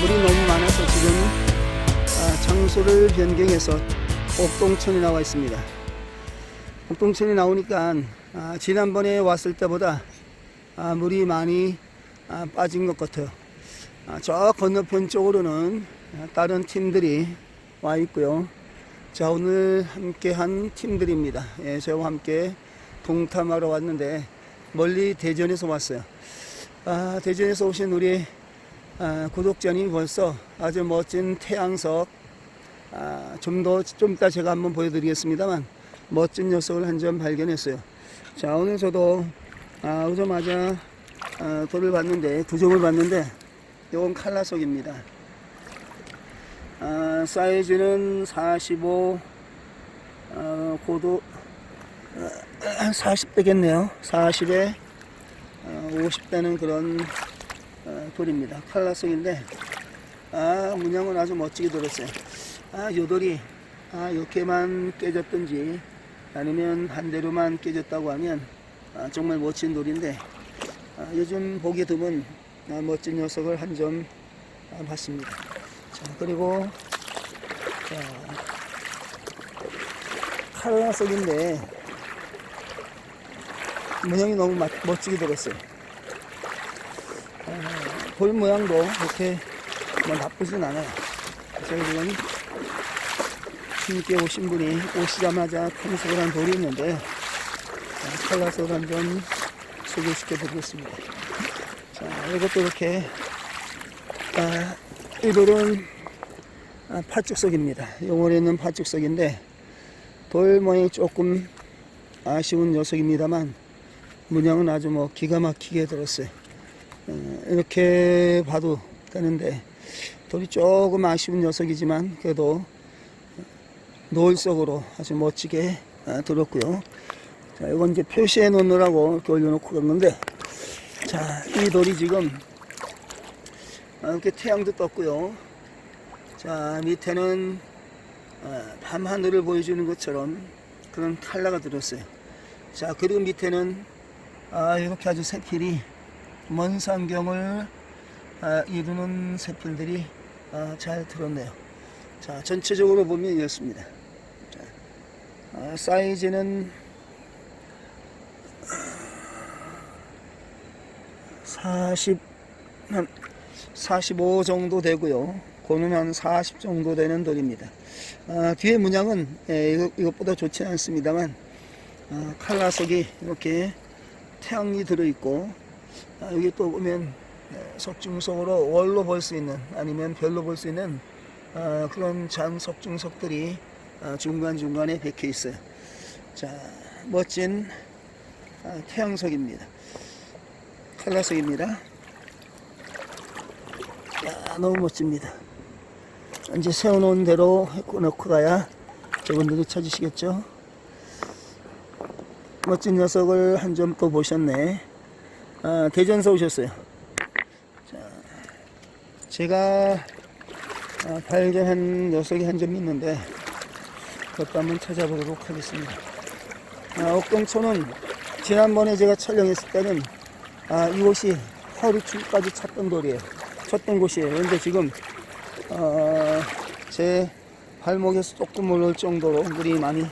물이 너무 많아서 지금 아, 장소를 변경해서 옥동천에 나와 있습니다. 옥동천에 나오니까 아, 지난번에 왔을 때보다 아, 물이 많이 아, 빠진 것 같아요. 아, 저 건너편 쪽으로는 아, 다른 팀들이 와 있고요. 자 오늘 함께 한 팀들입니다. 예, 저와 함께 동탐하러 왔는데 멀리 대전에서 왔어요. 아, 대전에서 오신 우리 아, 구독자님 벌써 아주 멋진 태양석 아, 좀더좀 이따 제가 한번 보여드리겠습니다만 멋진 녀석을 한 점 발견했어요. 자 오늘 저도 아, 오자마자 아, 돌을 봤는데 두 점을 봤는데 이건 칼라속입니다. 아, 사이즈는 45 어, 고도 어, 40대겠네요. 40에 어, 50대는 그런 어, 돌입니다. 칼라속인데 아 문양은 아주 멋지게 들었어요. 아 요돌이 아 이렇게만 깨졌든지 아니면 반대로만 깨졌다고 하면 아, 정말 멋진 돌인데 아, 요즘 보기 드문 아, 멋진 녀석을 한점 아, 봤습니다. 자 그리고 자 칼라속인데 문양이 너무 멋- 멋지게 들었어요. 어, 볼 모양도 그렇게 뭐 나쁘진 않아요. 저희 지금 힘있게 오신 분이 오시자마자 탐색을 한 돌이 있는데 자, 칼라서 한점 소개시켜 드리겠습니다. 자, 이것도 이렇게 아, 이 돌은 아, 파죽석입니다. 용월에는 파죽석인데 돌 모양이 조금 아쉬운 녀석입니다만 문양은 아주 뭐 기가 막히게 들었어요. 어, 이렇게 봐도 되는데 돌이 조금 아쉬운 녀석이지만 그래도 노을석으로 아주 멋지게 어, 들었고요. 자, 이건 이제 표시해 놓느라고 이렇게 올려놓고 갔는데 자, 이 돌이 지금 어, 이렇게 태양도 떴고요. 자, 밑에는 어, 밤하늘을 보여주는 것처럼 그런 칼라가 들었어요. 자, 그리고 밑에는 아, 이렇게 아주 새필이 먼 상경을 아, 이루는 새필들이 아, 잘 들었네요. 자, 전체적으로 보면 이렇습니다. 자, 아, 사이즈는 40, 한 45 정도 되고요. 고는 한 40 정도 되는 돌입니다. 아, 뒤에 문양은 예, 이것, 이것보다 좋지 않습니다만 아, 칼라 속이 이렇게 태양이 들어있고 아, 여기 또 보면 예, 석중석으로 월로 볼 수 있는 아니면 별로 볼 수 있는 아, 그런 장 석중석들이 아, 중간중간에 박혀 있어요. 자, 멋진 아, 태양석입니다. 칼라석입니다. 야, 너무 멋집니다. 이제 세워놓은 대로 놓고 가야 저분들이 찾으시겠죠? 멋진 녀석을 한 점 또 보셨네. 아, 대전서 오셨어요. 자, 제가 아, 발견한 녀석이 한 점 있는데 그것도 한번 찾아보도록 하겠습니다. 아, 옥동초는 지난번에 제가 촬영했을 때는 아, 이곳이 허리춤까지 찼던 돌이에요. 쳤던 곳이에요. 그런데 지금 어, 제 발목에서 조금 올라올 정도로 물이 많이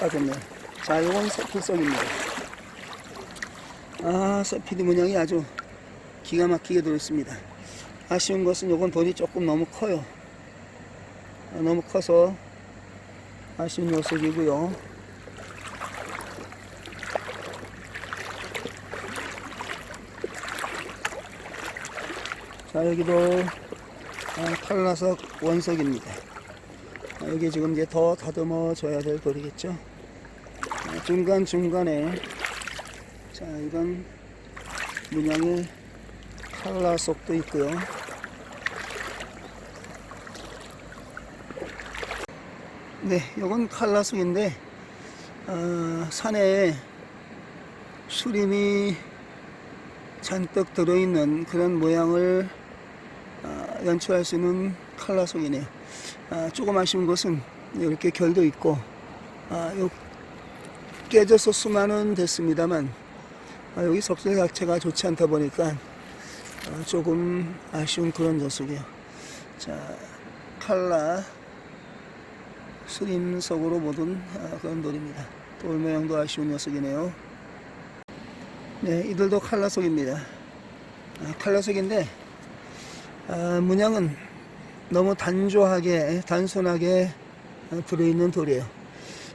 빠졌네요. 자, 이건 세필석입니다. 아, 세필이 문양이 아주 기가 막히게 들어있습니다. 아쉬운 것은 이건 돌이 조금 너무 커요. 아, 너무 커서 아쉬운 녀석이고요. 자, 여기도 아, 칼라석 원석입니다. 아, 여기 지금 이제 더 다듬어 줘야 될 돌이겠죠. 아, 중간 중간에 자 이건 문양의 칼라석도 있고요. 네, 이건 칼라석인데 어, 산에 수림이 잔뜩 들어있는 그런 모양을 아, 연출할 수 있는 칼라송이네요. 아, 조금 아쉬운 것은 이렇게 결도 있고 아, 요 깨져서 수많은 됐습니다만 아, 여기 석질 자체가 좋지 않다 보니까 아, 조금 아쉬운 그런 녀석이에요. 자, 칼라 수림석으로 모든 아, 그런 돌입니다. 돌 모양도 아쉬운 녀석이네요. 네, 이들도 칼라석입니다. 아, 칼라석인데 아, 문양은 너무 단조하게 단순하게 어, 들어있는 돌이에요.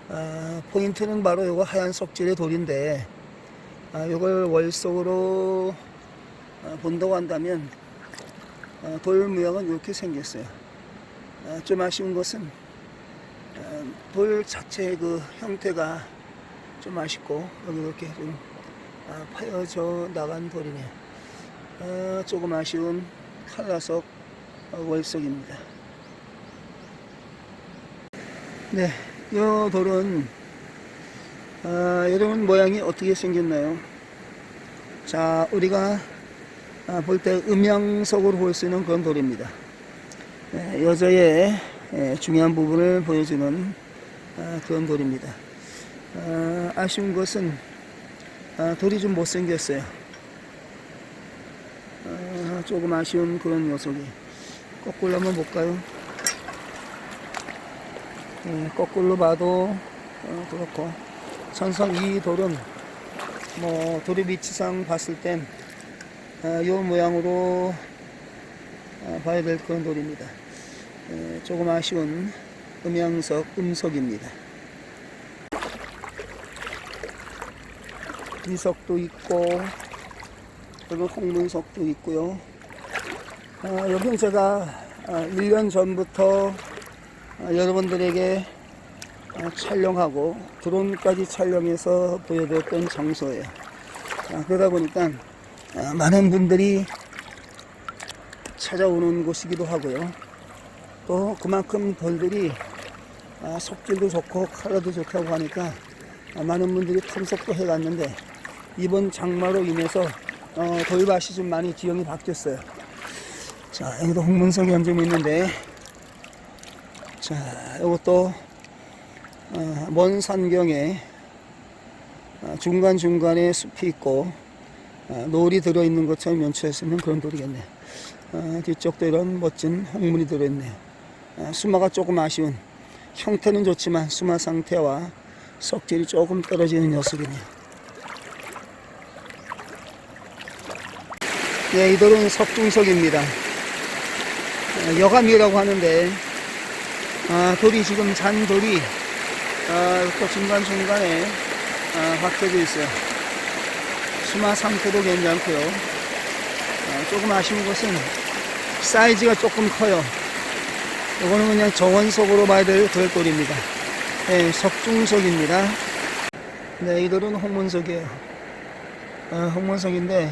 아, 포인트는 바로 이거 하얀 석질의 돌인데 아, 이걸 월석으로 아, 본다고 한다면 아, 돌 모양은 이렇게 생겼어요. 아, 좀 아쉬운 것은 아, 돌 자체의 그 형태가 좀 아쉽고 여기 이렇게 좀 아, 파여져 나간 돌이네요. 아, 조금 아쉬운 칼라석 어, 월석입니다. 네, 이 돌은 아, 여러분 모양이 어떻게 생겼나요? 자, 우리가 아, 볼때 음양석으로 볼 수 있는 그런 돌입니다. 네, 여자의 예, 중요한 부분을 보여주는 아, 그런 돌입니다. 아, 아쉬운 것은 아, 돌이 좀 못생겼어요. 아, 조금 아쉬운 그런 녀석이. 거꾸로 한번 볼까요? 예, 거꾸로 봐도 어, 그렇고 선상 이 돌은 뭐 돌의 위치상 봤을 땐 아, 요 모양으로 아, 봐야 될 그런 돌입니다. 예, 조금 아쉬운 음양석 음석입니다. 이석도 있고 그리고 홍문석도 있고요. 아, 여기는 제가 아, 1년 전부터 아, 여러분들에게 아, 촬영하고 드론까지 촬영해서 보여드렸던 장소예요. 아, 그러다 보니까 아, 많은 분들이 찾아오는 곳이기도 하고요. 또 그만큼 돌들이 아, 속질도 좋고 컬러도 좋다고 하니까 아, 많은 분들이 탐색도 해갔는데 이번 장마로 인해서 어, 돌밭이 좀 많이 지형이 바뀌었어요. 자, 여기도 홍문석이 한점 있는데, 자, 이것도 어, 먼 산경에 어, 중간중간에 숲이 있고 어, 노을이 들어있는 것처럼 연출했으면 그런 돌이겠네. 어, 뒤쪽도 이런 멋진 홍문이 들어있네요. 어, 수마가 조금 아쉬운 형태는 좋지만 수마 상태와 석질이 조금 떨어지는 녀석이네요. 네, 이 돌은 석중석입니다. 어, 여감이라고 하는데 아, 돌이 지금 잔 돌이 아, 또 중간중간에 아, 박혀져 있어요. 수마 상태도 괜찮고요. 아, 조금 아쉬운 것은 사이즈가 조금 커요. 이거는 그냥 정원석으로 봐야 될 그럴 돌입니다. 네, 석중석입니다. 네, 이 돌은 홍문석이에요. 아, 홍문석인데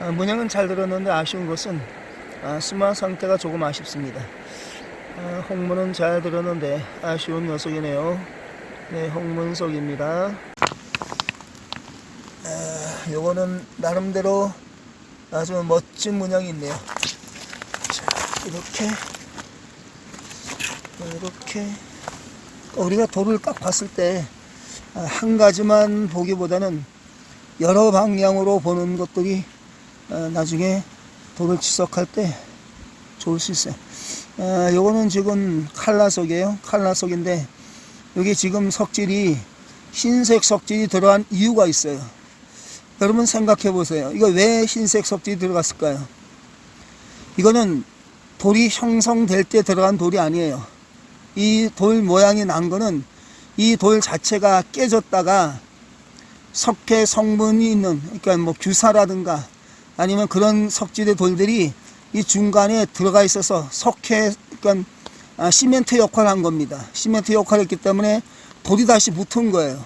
아, 문양은 잘 들었는데 아쉬운 것은 아, 수마 상태가 조금 아쉽습니다. 아, 홍문은 잘 들었는데 아쉬운 녀석이네요. 네, 홍문석입니다. 아, 요거는 나름대로 아주 멋진 문양이 있네요. 자, 이렇게 이렇게 우리가 돌을 딱 봤을 때 한 가지만 보기보다는 여러 방향으로 보는 것들이 어, 나중에 돌을 지석할 때 좋을 수 있어요. 어, 요거는 지금 칼라석이에요. 칼라석인데 여기 지금 석질이 흰색 석질이 들어간 이유가 있어요. 여러분 생각해 보세요. 이거 왜 흰색 석질이 들어갔을까요? 이거는 돌이 형성될 때 들어간 돌이 아니에요. 이 돌 모양이 난 거는 이 돌 자체가 깨졌다가 석회 성분이 있는 그러니까 뭐 규사라든가 아니면 그런 석질의 돌들이 이 중간에 들어가 있어서 석회 그러니까 아, 시멘트 역할을 한 겁니다. 시멘트 역할을 했기 때문에 돌이 다시 붙은 거예요.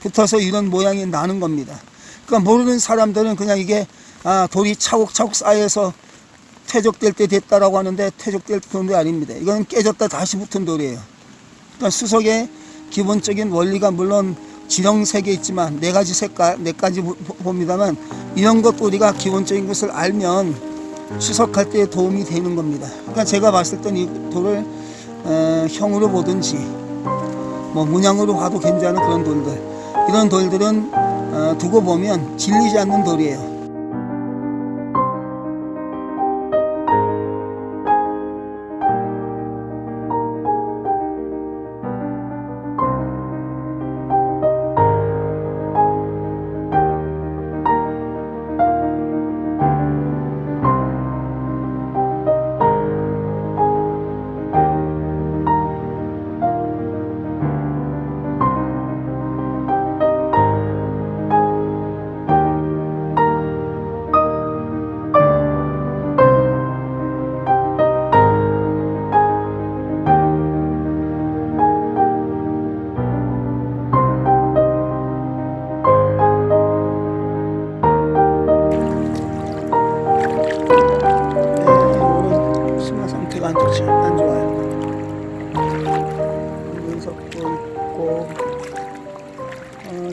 붙어서 이런 모양이 나는 겁니다. 그러니까 모르는 사람들은 그냥 이게 아, 돌이 차곡차곡 쌓여서 퇴적될 때 됐다라고 하는데 퇴적될 게 아닙니다. 이건 깨졌다 다시 붙은 돌이에요. 그러니까 수석의 기본적인 원리가 물론 개 있지만 네 가지 색깔 네 가지 보- 봅니다만 이런 것 우리가 기본적인 것을 알면 수석할 때 도움이 되는 겁니다. 그러니까 제가 봤을 땐 이 돌을 어, 형으로 보든지 뭐 문양으로 봐도 괜찮은 그런 돌들 이런 돌들은 어, 두고 보면 질리지 않는 돌이에요.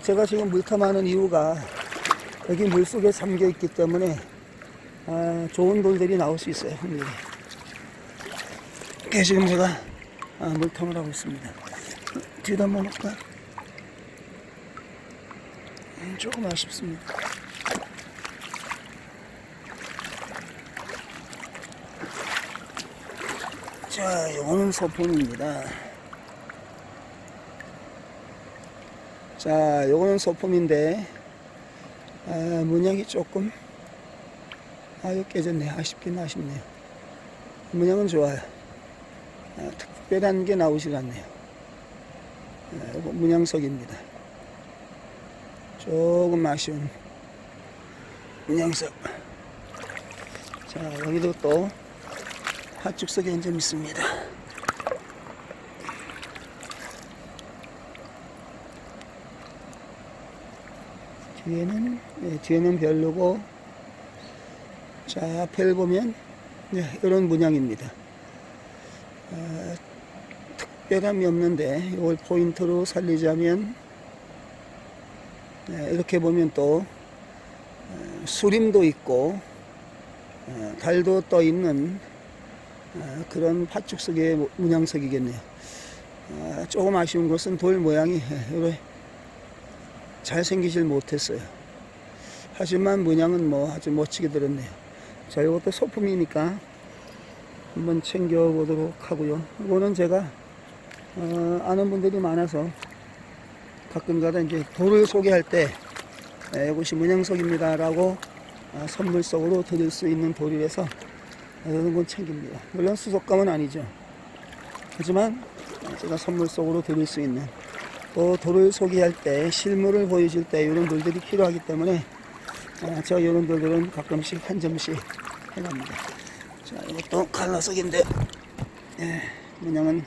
제가 지금 물탐하는 이유가 여기 물 속에 잠겨 있기 때문에 아, 좋은 돌들이 나올 수 있어요, 확률이. 예, 지금 제가 아, 물탐을 하고 있습니다. 뒤도 한번 볼까? 음, 조금 아쉽습니다. 자, 요거는 소품입니다. 자, 요거는 소품인데, 아, 문양이 조금, 아유, 깨졌네. 아쉽긴 아쉽네요. 문양은 좋아요. 아, 특별한 게 나오질 않네요. 아, 요거 문양석입니다. 조금 아쉬운 문양석. 자, 여기도 또, 한점 있습니다. 뒤에는 네, 뒤에는 별로고 자 앞을 보면 네, 이런 문양입니다. 아, 특별함이 없는데 이걸 포인트로 살리자면 네, 이렇게 보면 또 어, 수림도 있고 어, 달도 떠 있는 아, 그런 파축석의 문양석이겠네요. 아, 조금 아쉬운 것은 돌 모양이 이렇게 잘 생기질 못했어요. 하지만 문양은 뭐 아주 멋지게 들었네요. 자, 이것도 소품이니까 한번 챙겨보도록 하고요. 이거는 제가 어, 아는 분들이 많아서 가끔가다 이제 돌을 소개할 때 에, 이것이 문양석입니다라고 아, 선물석으로 드릴 수 있는 돌이라서 이런 건 챙깁니다. 물론 수속감은 아니죠. 하지만 제가 선물 속으로 드릴 수 있는 또 돌을 소개할 때 실물을 보여줄 때 이런 돌들이 필요하기 때문에 아, 제가 이런 돌들은 가끔씩 한 점씩 해갑니다. 자 이것도 갈라석인데 예, 문양은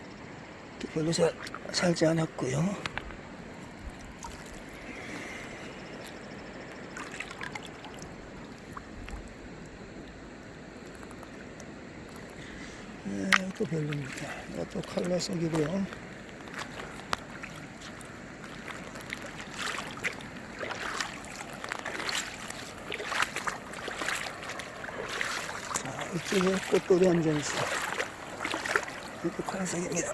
별로 잘 살지 않았고요. 네, 또 별로입니다. 이것도 칼라색이고요. 자, 이쪽에 꽃돌이 한점 있어. 이것도 칼라색입니다.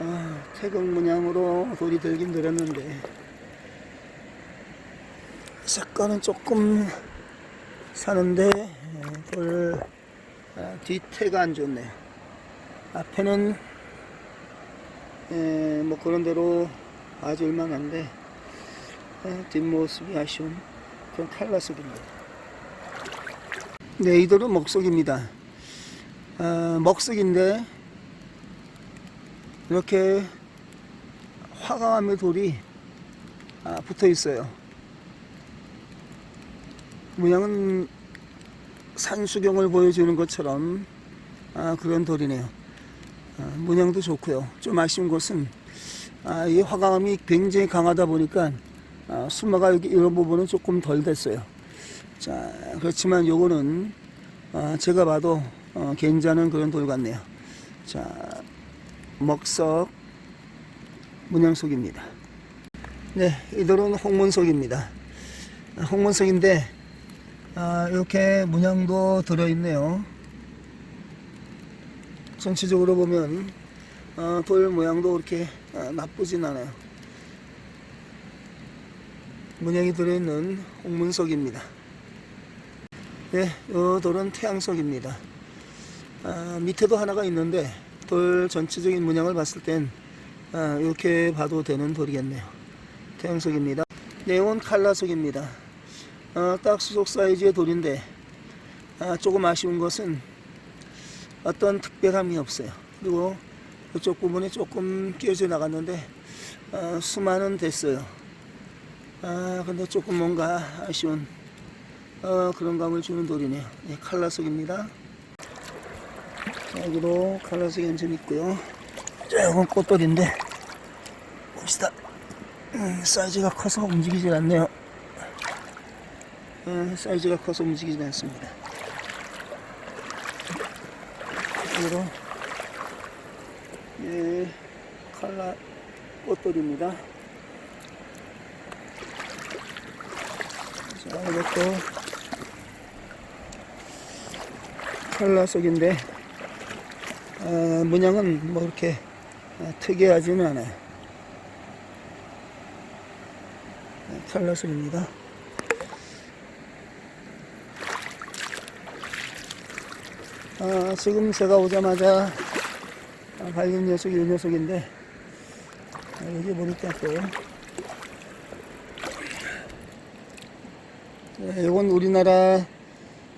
아, 태극 문양으로 돌이 들긴 들었는데 색깔은 조금 사는데 돌 아, 뒤태가 안 좋네요. 앞에는 에, 뭐 그런 대로 봐줄 만한데 에, 뒷모습이 아쉬운 그런 칼라속입니다. 네, 이 돌은 먹석입니다. 아, 먹석인데 이렇게 화강암의 돌이 아, 붙어 있어요. 모양은 산수경을 보여주는 것처럼 아, 그런 돌이네요. 아, 문양도 좋고요. 좀 아쉬운 것은 아, 이 화강암이 굉장히 강하다 보니까 아, 수마가 여기 이런 부분은 조금 덜 됐어요. 자 그렇지만 요거는 아, 제가 봐도 어, 괜찮은 그런 돌 같네요. 자 먹석 문양석입니다. 네, 이 돌은 홍문석입니다. 아, 홍문석인데 아, 이렇게 문양도 들어있네요. 전체적으로 보면 어, 돌 모양도 그렇게 어, 나쁘진 않아요. 문양이 들어있는 홍문석입니다. 네, 이 돌은 태양석입니다. 아, 밑에도 하나가 있는데 돌 전체적인 문양을 봤을 땐 아, 이렇게 봐도 되는 돌이겠네요. 태양석입니다. 네온 칼라석입니다. 어, 딱 수속 사이즈의 돌인데 아, 조금 아쉬운 것은 어떤 특별함이 없어요. 그리고 이쪽 부분이 조금 끼어져 나갔는데 어, 수만은 됐어요. 아 근데 조금 뭔가 아쉬운 어, 그런 감을 주는 돌이네요. 예, 칼라석입니다. 자, 여기도 칼라석이 한점 있고요. 자, 이건 꽃돌인데 봅시다. 음, 사이즈가 커서 움직이질 않네요. 음, 사이즈가 커서 움직이지 않습니다. 이로 예, 칼라 꽃돌입니다. 자, 이것도 칼라 속인데 아, 문양은 뭐 이렇게 아, 특이하지는 않아요. 네, 칼라 속입니다. 아, 지금 제가 오자마자 아, 발견 녀석이 이 녀석인데 아, 여기 보니까 또 네, 이건 우리나라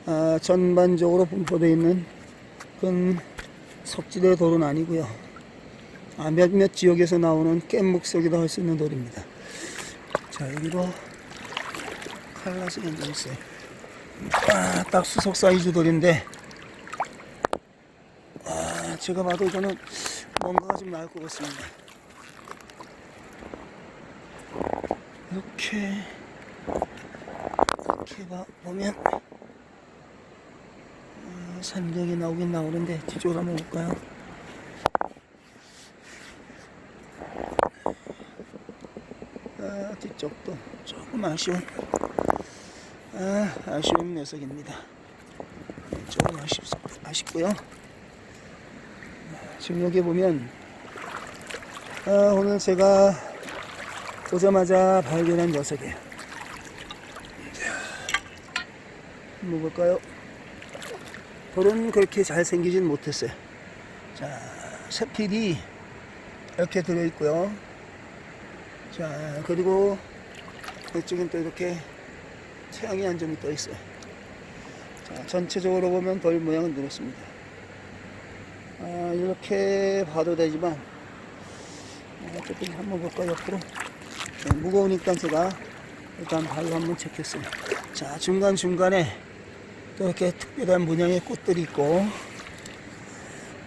아, 전반적으로 분포되어 있는 그런 석지대 돌은 아니고요. 아, 몇몇 지역에서 나오는 깻목석이라 할수 있는 돌입니다. 자 여기도 칼라스 연장 있어요. 아, 딱 수석 사이즈 돌인데 아, 제가 봐도 이거는 뭔가가 좀 나을 것 같습니다. 이렇게 이렇게 봐, 보면 음, 산경이 나오긴 나오는데 뒤쪽으로 한번 볼까요? 아, 뒤쪽도 조금 아쉬운 아, 아쉬운 녀석입니다. 조금 아쉽, 아쉽고요. 지금 여기 보면 아, 오늘 제가 오자마자 발견한 녀석이에요. 볼까요? 돌은 그렇게 잘 생기진 못했어요. 자, 세필이 이렇게 들어있고요. 자, 그리고 이쪽엔 또 이렇게 태양이 한 점이 떠 있어요. 자, 전체적으로 보면 돌 모양은 이렇습니다. 아, 이렇게 봐도 되지만, 아, 조금 한번 볼까요, 옆으로? 네, 무거우니까 제가 일단 발로 한번 체크했어요. 자, 중간중간에 또 이렇게 특별한 문양의 꽃들이 있고,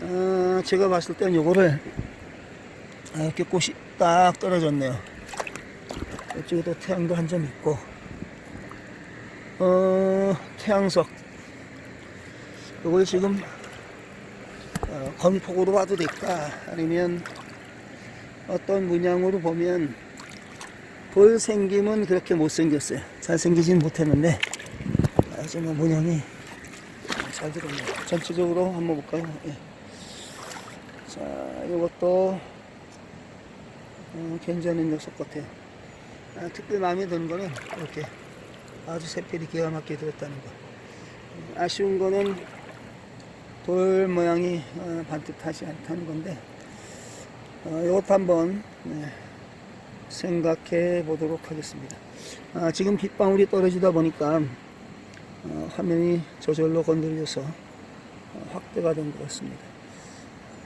어, 제가 봤을 땐 요거를 아, 이렇게 꽃이 딱 떨어졌네요. 이쪽에도 태양도 한 점 있고, 어, 태양석. 요걸 지금, 어, 건폭으로 봐도 될까? 아니면 어떤 문양으로 보면 볼 생김은 그렇게 못생겼어요. 잘생기진 못했는데, 하지만 문양이 잘 들었네요. 전체적으로 한번 볼까요? 예. 자, 이것도 어, 괜찮은 녀석 같아요. 아, 특별히 마음에 드는 거는 이렇게 아주 새필이 기가 막히게 들었다는 거. 음, 아쉬운 거는 돌 모양이 어, 반듯하지 않다는 건데 어, 이것도 한번 네, 생각해 보도록 하겠습니다. 아, 지금 빗방울이 떨어지다 보니까 어, 화면이 저절로 건드려서 어, 확대가 된 것 같습니다.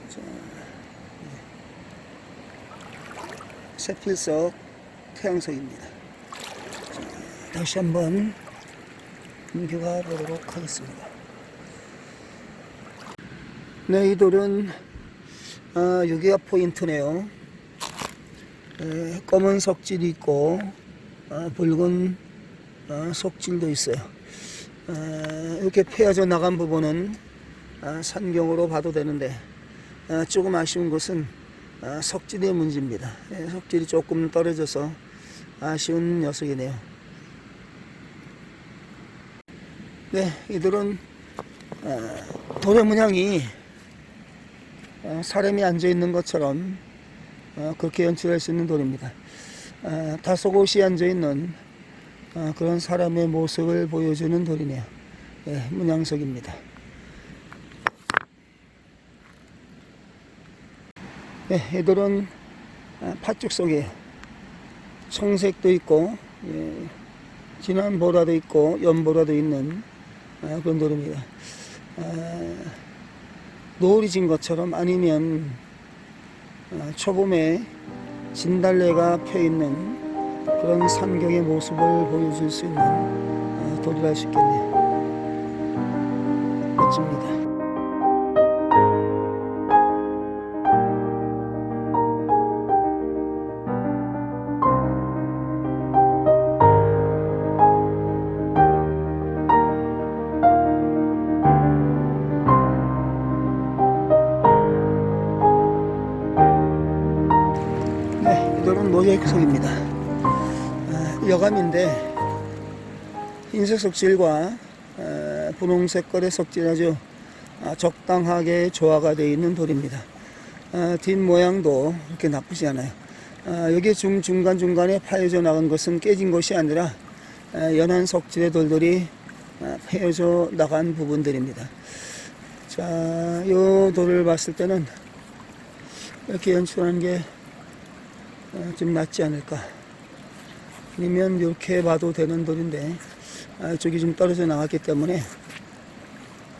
자, 네. 세필석 태양석입니다. 자, 다시 한번 비교가 보도록 하겠습니다. 네, 이 돌은 아, 여기가 포인트네요. 에, 검은 석질이 있고 아, 붉은 아, 석질도 있어요. 아, 이렇게 패여져 나간 부분은 아, 산경으로 봐도 되는데 아, 조금 아쉬운 것은 아, 석질의 문제입니다. 예, 석질이 조금 떨어져서 아쉬운 녀석이네요. 네, 이들은 아, 돌의 문양이 어, 사람이 앉아 있는 것처럼 어, 그렇게 연출할 수 있는 돌입니다. 어, 다소곳이 앉아 있는 어, 그런 사람의 모습을 보여주는 돌이네요. 예, 문양석입니다. 네, 이 돌은 아, 팥죽 속에 청색도 있고 예, 진한 보라도 있고 연보라도 있는 아, 그런 돌입니다. 아, 노을이 진 것처럼 아니면 아, 초봄에 진달래가 펴 있는 그런 산경의 모습을 보여줄 수 있는 아, 돌이라 할수 있겠네요. 멋집니다. 네, 이거는 모자이크석입니다. 아, 여감인데 흰색 석질과 아, 분홍색 거의 석질 아주 아, 적당하게 조화가 되어 있는 돌입니다. 아, 뒷 모양도 그렇게 나쁘지 않아요. 아, 여기 중, 중간 중간에 파여져 나간 것은 깨진 것이 아니라 아, 연한 석질의 돌들이 아, 파여져 나간 부분들입니다. 자, 이 돌을 봤을 때는 이렇게 연출하는 게 어, 좀 낫지 않을까. 아니면 이렇게 봐도 되는 돌인데 아, 쪽이 좀 떨어져 나왔기 때문에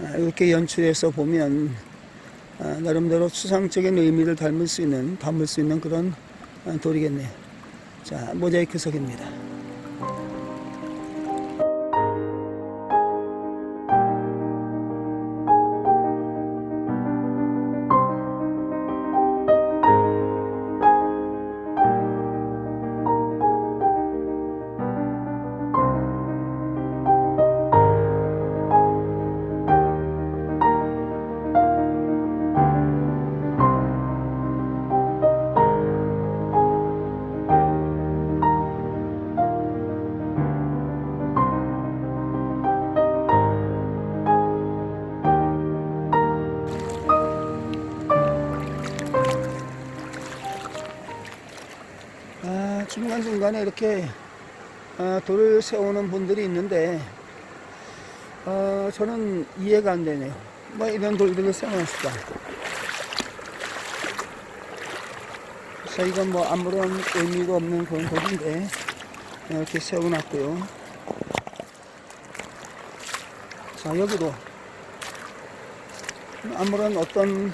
아, 이렇게 연출해서 보면 아, 나름대로 추상적인 의미를 담을 수 있는 담을 수 있는 그런 아, 돌이겠네요. 자 모자이크석입니다. 중간중간에 이렇게 아, 돌을 세우는 분들이 있는데 어, 저는 이해가 안 되네요. 뭐 이런 돌들을 세워놨을까? 그래서 이건 뭐 아무런 의미가 없는 그런 돌인데 이렇게 세워놨고요. 자 여기도 아무런 어떤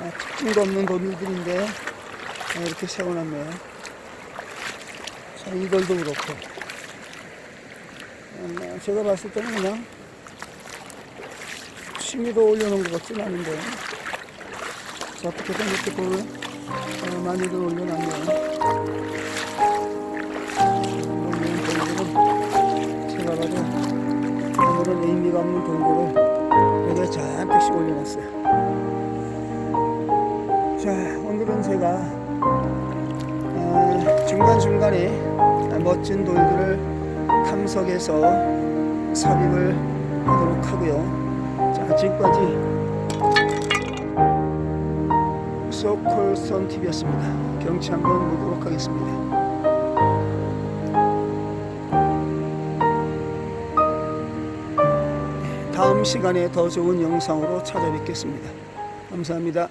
아, 특징도 없는 돌들인데 아, 이렇게 세워놨네요. 자, 이걸도 그렇고. 음, 제가 봤을 때는 그냥 취미로 올려놓은 것 같진 않은데. 자, 어떻게든 이렇게 돌을 어, 많이들 올려놨네요. 제가 봐도 아무런 의미가 없는 돌들을 여기에 잔뜩씩 올려놨어요. 자, 오늘은 제가 어, 중간중간에 멋진 돌들을 탐석해서 삽입을 하도록 하고요. 자, 지금까지 소콜선 TV였습니다. 경치 한번 보도록 하겠습니다. 다음 시간에 더 좋은 영상으로 찾아뵙겠습니다. 감사합니다.